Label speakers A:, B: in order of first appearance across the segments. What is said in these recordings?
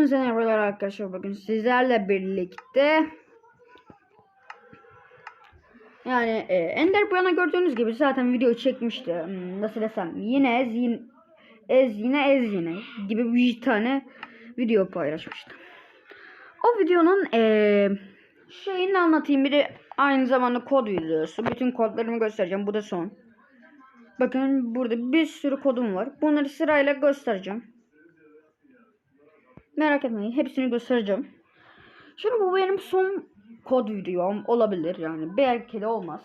A: Hepinize merhabalar arkadaşlar. Bugün sizlerle birlikte yani e, Ender Buyan'a gördüğünüz gibi zaten video çekmişti. Hmm, Nasıl desem yine ez, yine, ez yine ez yine gibi bir tane video paylaşmıştım. O videonun e, şeyini anlatayım. Bir de aynı zamanda kod videosu. Bütün kodlarımı göstereceğim. Bu da son. Bakın burada bir sürü kodum var. Bunları sırayla göstereceğim. Merak etmeyin. Hepsini göstereceğim. Şimdi bu benim son kod videom olabilir yani. Belki de olmaz.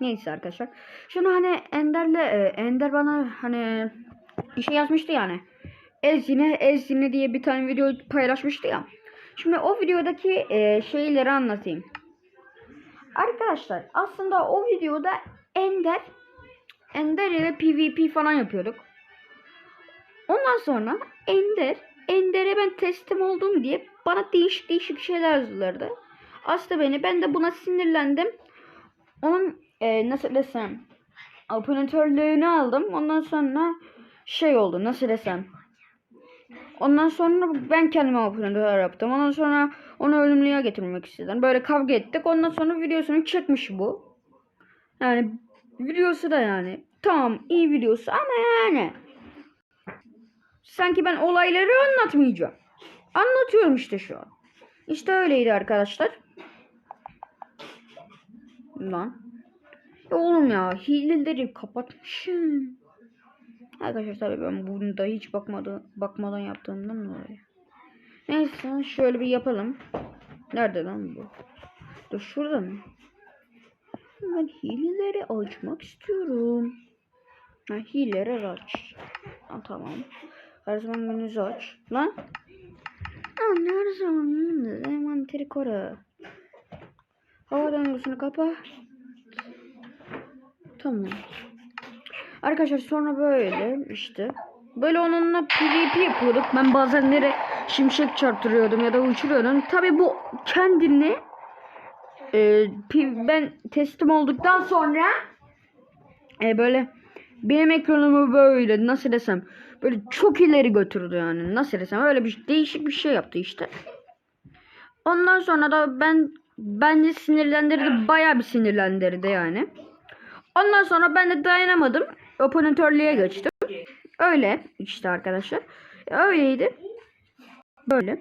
A: Neyse arkadaşlar. Şimdi hani Ender'le e, Ender bana hani bir şey yazmıştı yani. Ezine Ezine diye bir tane video paylaşmıştı ya. Şimdi o videodaki e, şeyleri anlatayım. Arkadaşlar aslında o videoda Ender Ender ile PvP falan yapıyorduk. Ondan sonra Ender Ender'e ben teslim oldum diye bana değişik değişik şeyler yazdılardı. Aslında beni ben de buna sinirlendim. Onun e, nasıl desem operatörlüğünü aldım. Ondan sonra şey oldu nasıl desem. Ondan sonra ben kendime operatör yaptım. Ondan sonra onu ölümlüğe getirmek istedim. Böyle kavga ettik. Ondan sonra videosunu çekmiş bu. Yani videosu da yani tamam iyi videosu ama yani sanki ben olayları anlatmayacağım. Anlatıyorum işte şu an. İşte öyleydi arkadaşlar. Lan. Oğlum ya hileleri kapatmışım. Arkadaşlar tabii ben bunu da hiç bakmadı, bakmadan yaptığımdan dolayı. Neyse şöyle bir yapalım. Nerede lan bu? Dur şurada mı? Ben hileleri açmak istiyorum. Ha, hileleri aç. Ha, tamam. Her zaman menüsü aç. Lan. Lan her zaman menüsü. Envanteri koru. Hava döngüsünü kapa. Tamam. Arkadaşlar sonra böyle işte. Böyle onunla PvP yapıyorduk. Ben bazenleri şimşek çarptırıyordum ya da uçuruyordum. Tabi bu kendini e, ben teslim olduktan sonra e, böyle benim ekranımı böyle nasıl desem böyle çok ileri götürdü yani nasıl desem öyle bir değişik bir şey yaptı işte. Ondan sonra da ben beni sinirlendirdi bayağı bir sinirlendirdi yani. Ondan sonra ben de dayanamadım. Operatörlüğe geçtim. Öyle işte arkadaşlar. Öyleydi. Böyle.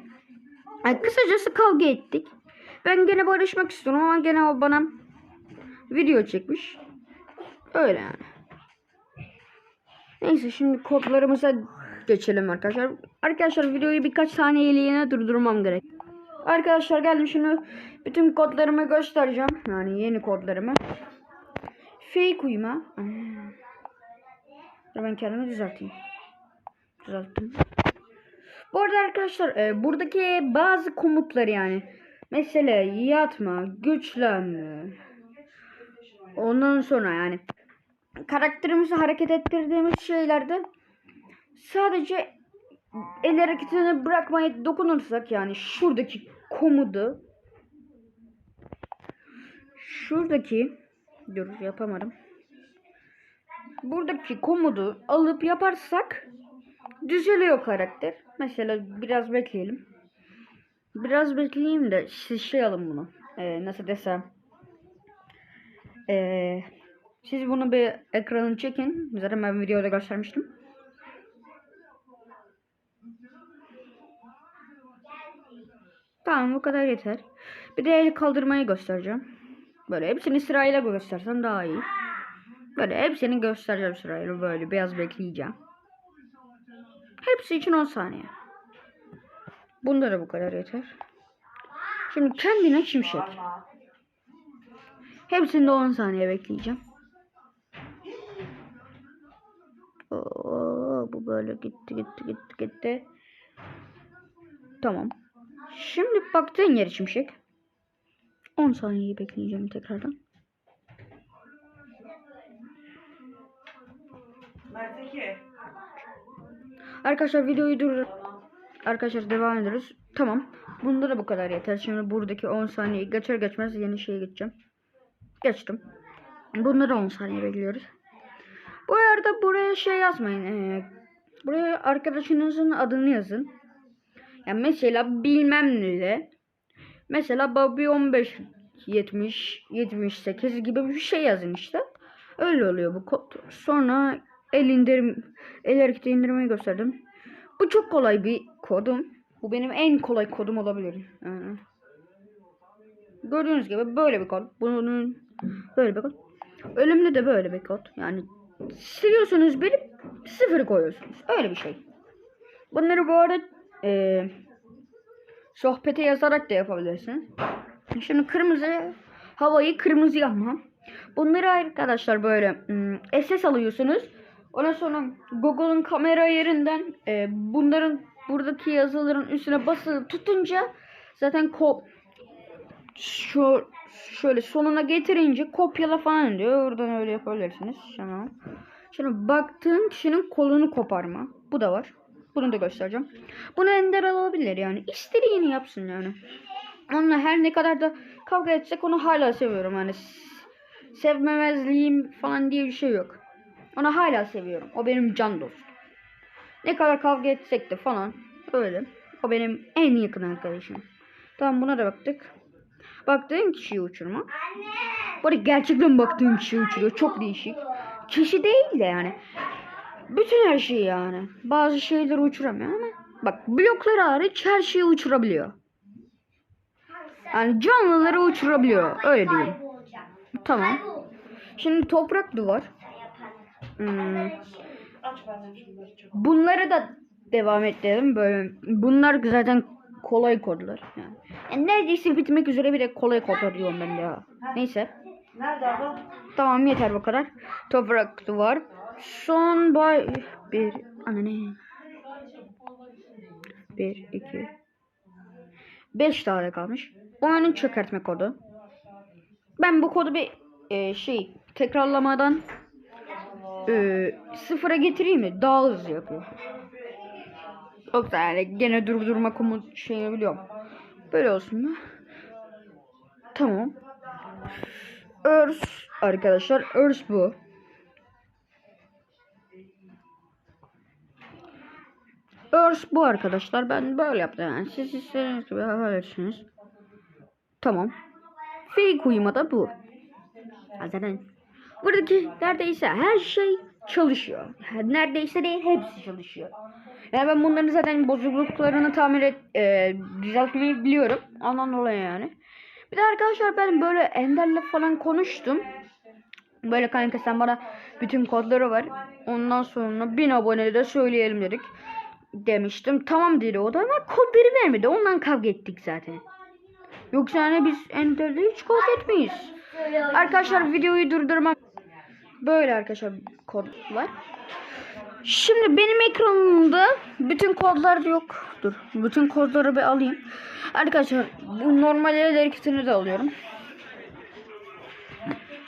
A: Yani kısacası kavga ettik. Ben gene barışmak istiyorum ama gene o bana video çekmiş. Öyle yani. Neyse şimdi kodlarımıza geçelim arkadaşlar. Arkadaşlar videoyu birkaç saniyeliğine durdurmam gerek. Arkadaşlar geldim şimdi bütün kodlarımı göstereceğim. Yani yeni kodlarımı. Fake uyuma. Ben kendimi düzelteyim. Düzelttim. Bu arada arkadaşlar e, buradaki bazı komutlar yani. Mesela yatma, güçlenme. Ondan sonra yani karakterimizi hareket ettirdiğimiz şeylerde sadece el hareketini bırakmayı dokunursak yani şuradaki komudu şuradaki dur yapamadım. Buradaki komudu alıp yaparsak düzeliyor karakter. Mesela biraz bekleyelim. Biraz bekleyeyim de şey alın bunu. Ee, nasıl desem. Ee, siz bunu bir ekranını çekin. Zaten ben videoda göstermiştim. Tamam bu kadar yeter. Bir de el kaldırmayı göstereceğim. Böyle hepsini sırayla göstersem daha iyi. Böyle hepsini göstereceğim sırayla böyle biraz bekleyeceğim. Hepsi için 10 saniye. Bunda da bu kadar yeter. Şimdi kendine şimşek. Hepsinde 10 saniye bekleyeceğim. Oo, bu böyle gitti gitti gitti gitti. Tamam. Şimdi baktığın yeri şimşek. 10 saniyeyi bekleyeceğim tekrardan. Arkadaşlar videoyu dur. Arkadaşlar devam ediyoruz. Tamam. Bunda da bu kadar yeter. Şimdi buradaki 10 saniyeyi geçer geçmez yeni şeye geçeceğim. Geçtim. Bunda da 10 saniye bekliyoruz. Bu arada buraya şey yazmayın. Ee, buraya arkadaşınızın adını yazın. Yani mesela bilmem ne. Mesela Bobby 15 70 78 gibi bir şey yazın işte. Öyle oluyor bu kod. Sonra el indirim el hareketi indirmeyi gösterdim. Bu çok kolay bir kodum. Bu benim en kolay kodum olabilir. Yani. Gördüğünüz gibi böyle bir kod. Bunun böyle bir kod. Ölümlü de böyle bir kod. Yani siliyorsunuz bilip sıfır koyuyorsunuz. Öyle bir şey. Bunları bu arada eee sohbete yazarak da yapabilirsiniz. Şimdi kırmızı havayı kırmızı yapmam. Bunları arkadaşlar böyle SS alıyorsunuz. Ondan sonra Google'un kamera yerinden e, bunların buradaki yazıların üstüne basılı tutunca zaten ko şu şöyle sonuna getirince kopyala falan diyor. Oradan öyle yapabilirsiniz. Tamam. Şimdi baktığın kişinin kolunu koparma. Bu da var. Bunu da göstereceğim. Bunu Ender alabilir yani. İstediğini yapsın yani. Onunla her ne kadar da kavga etsek onu hala seviyorum. Yani sevmemezliğim falan diye bir şey yok. Onu hala seviyorum. O benim can dostum. Ne kadar kavga etsek de falan öyle. O benim en yakın arkadaşım. Tamam buna da baktık. Baktığın kişiyi uçurma. Bu arada gerçekten baktığın kişiyi uçuruyor. Çok değişik. Kişi değil de yani. Bütün her şeyi yani. Bazı şeyleri uçuramıyor ama. Bak blokları hariç her şeyi uçurabiliyor. Yani canlıları uçurabiliyor. Öyle diyeyim. Tamam. Şimdi toprak duvar. Hmm. Bunları da devam ettirelim. Böyle bunlar zaten kolay kodlar. Yani. Yani neredeyse bitmek üzere bir de kolay kodlar diyorum ben ya. Neyse.
B: Nerede abi?
A: Tamam yeter bu kadar. Toprak duvar. Son bay bir anne. Bir, iki. Beş tane kalmış. Oyunun çökertme kodu. Ben bu kodu bir e, şey tekrarlamadan e, sıfıra getireyim mi? Daha hızlı yapıyor. Yoksa yani gene durdurma komut şeyini biliyorum. Böyle olsun mu? Tamam. Örs arkadaşlar. Örs bu. Örs bu arkadaşlar. Ben böyle yaptım yani. Siz istediğiniz gibi yapabilirsiniz. Tamam. Fake uyuma da bu. Zaten buradaki neredeyse her şey çalışıyor. Neredeyse değil hepsi çalışıyor. Yani ben bunların zaten bozukluklarını tamir et, e, düzeltmeyi biliyorum. Ondan dolayı yani. Bir de arkadaşlar ben böyle Ender'le falan konuştum. Böyle kanka sen bana bütün kodları var. Ondan sonra 1000 abone de söyleyelim dedik. Demiştim. Tamam dedi o da ama kodları vermedi. Ondan kavga ettik zaten. Yoksa hani biz Ender'le hiç kavga etmeyiz. Arkadaşlar videoyu durdurmak böyle arkadaşlar kodlar. Şimdi benim ekranımda bütün kodlar yok. Dur. Bütün kodları bir alayım. Arkadaşlar bu normal el hareketini de alıyorum.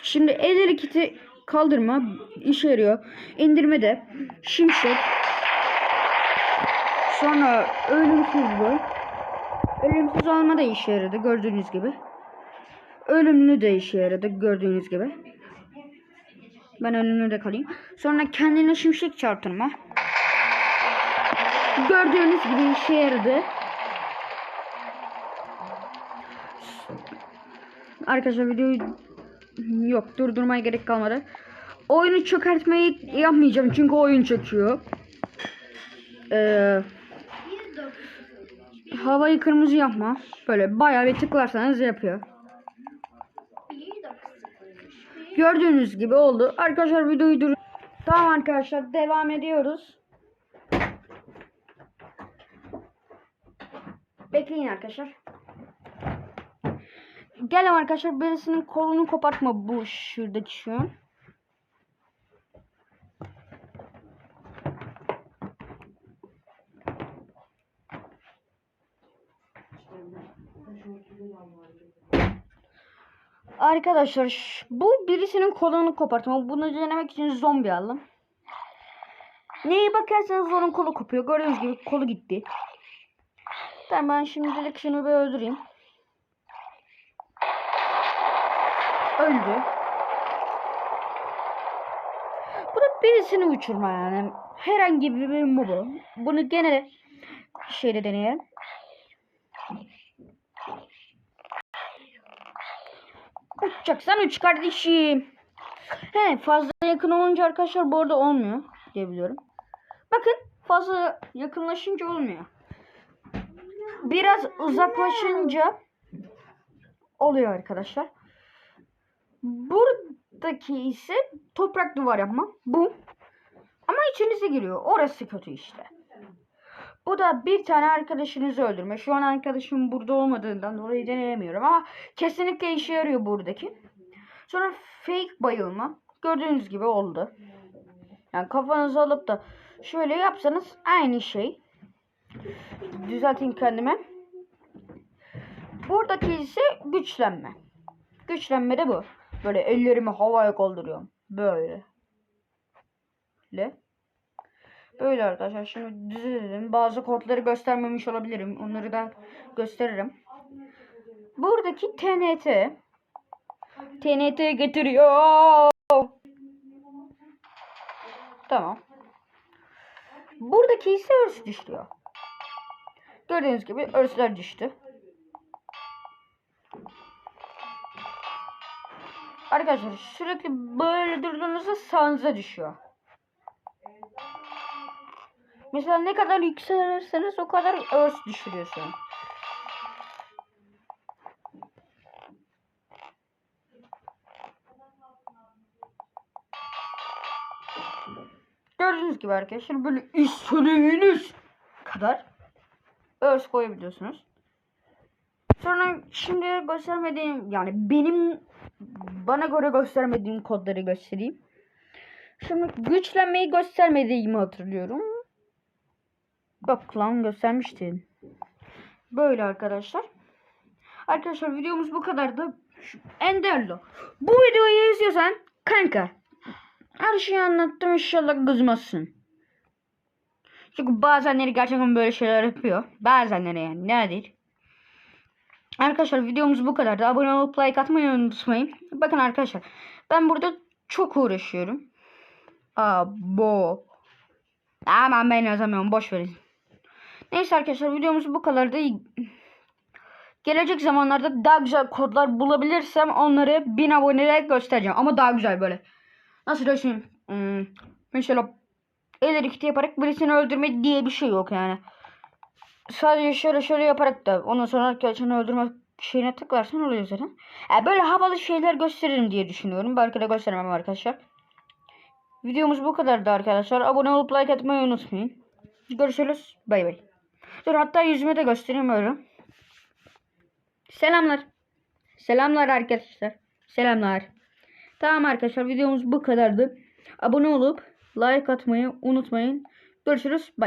A: Şimdi el hareketi kaldırma işe yarıyor. İndirme de şimşek. Sonra ölümsüz bu. Ölümsüz alma da işe yaradı gördüğünüz gibi. Ölümlü de işe yaradı gördüğünüz gibi. Ben ölümlü de kalayım. Sonra kendine şimşek çarptırma. Gördüğünüz gibi işe yaradı. Arkadaşlar videoyu yok durdurmaya gerek kalmadı. Oyunu çökertmeyi yapmayacağım çünkü oyun çöküyor. Ee, havayı kırmızı yapma. Böyle bayağı bir tıklarsanız yapıyor. Gördüğünüz gibi oldu. Arkadaşlar videoyu dur. Tamam arkadaşlar devam ediyoruz. Bekleyin arkadaşlar. Gel arkadaşlar birisinin kolunu kopartma bu şuradaki şu. Arkadaşlar bu birisinin kolunu kopartma. Bunu denemek için zombi aldım. Neye bakarsanız onun kolu kopuyor. Gördüğünüz gibi kolu gitti. Tamam ben şimdilik şunu bir öldüreyim. Öldü. Bu da birisini uçurma yani. Herhangi bir mobu. Bunu gene şeyde deneyelim. Uçacaksan uç kardeşim. He fazla yakın olunca arkadaşlar bu arada olmuyor diyebiliyorum. Bakın fazla yakınlaşınca olmuyor. Biraz uzaklaşınca oluyor arkadaşlar. Buradaki ise toprak duvar yapma. Bu. Ama içinize giriyor. Orası kötü işte. Bu da bir tane arkadaşınızı öldürme. Şu an arkadaşım burada olmadığından dolayı deneyemiyorum ama kesinlikle işe yarıyor buradaki. Sonra fake bayılma. Gördüğünüz gibi oldu. Yani kafanızı alıp da şöyle yapsanız aynı şey. Düzelteyim kendime. Buradaki ise güçlenme. Güçlenme de bu. Böyle ellerimi havaya kaldırıyorum. Böyle. Böyle. Böyle arkadaşlar. Şimdi düzelim. Bazı kodları göstermemiş olabilirim. Onları da gösteririm. Buradaki TNT. TNT getiriyor. Tamam. Buradaki ise örs düşüyor. Gördüğünüz gibi örsler düştü. Arkadaşlar sürekli böyle durduğunuzda sağınıza düşüyor. Mesela ne kadar yükselirseniz o kadar örs düşürüyorsun. Gördüğünüz gibi arkadaşlar böyle istediğiniz kadar örs koyabiliyorsunuz. Sonra şimdi göstermediğim yani benim bana göre göstermediğim kodları göstereyim. Şimdi güçlenmeyi göstermediğimi hatırlıyorum. Bak lan göstermiştin. Böyle arkadaşlar. Arkadaşlar videomuz bu kadardı. Enderlo. Bu videoyu izliyorsan kanka her şeyi anlattım inşallah kızmazsın. Çünkü bazenleri gerçekten böyle şeyler yapıyor. Bazenleri yani nadir. Arkadaşlar videomuz bu kadardı. Abone olup like atmayı unutmayın. Bakın arkadaşlar ben burada çok uğraşıyorum. Abo. Aman ben yazamıyorum boş verin. Neyse arkadaşlar videomuz bu kadardı. Gelecek zamanlarda daha güzel kodlar bulabilirsem onları 1000 aboneye göstereceğim. Ama daha güzel böyle. Nasıl düşünün? Hmm, mesela el hareketi yaparak birisini öldürme diye bir şey yok yani. Sadece şöyle şöyle yaparak da ondan sonra arkadaşını öldürme şeyine tıklarsan oluyor zaten. Yani böyle havalı şeyler gösteririm diye düşünüyorum. Belki de göstermem arkadaşlar. Videomuz bu kadardı arkadaşlar. Abone olup like atmayı unutmayın. Görüşürüz. Bay bay. Dur hatta yüzümü de göstereyim öyle. Selamlar. Selamlar arkadaşlar. Selamlar. Tamam arkadaşlar videomuz bu kadardı. Abone olup like atmayı unutmayın. Görüşürüz. Bay.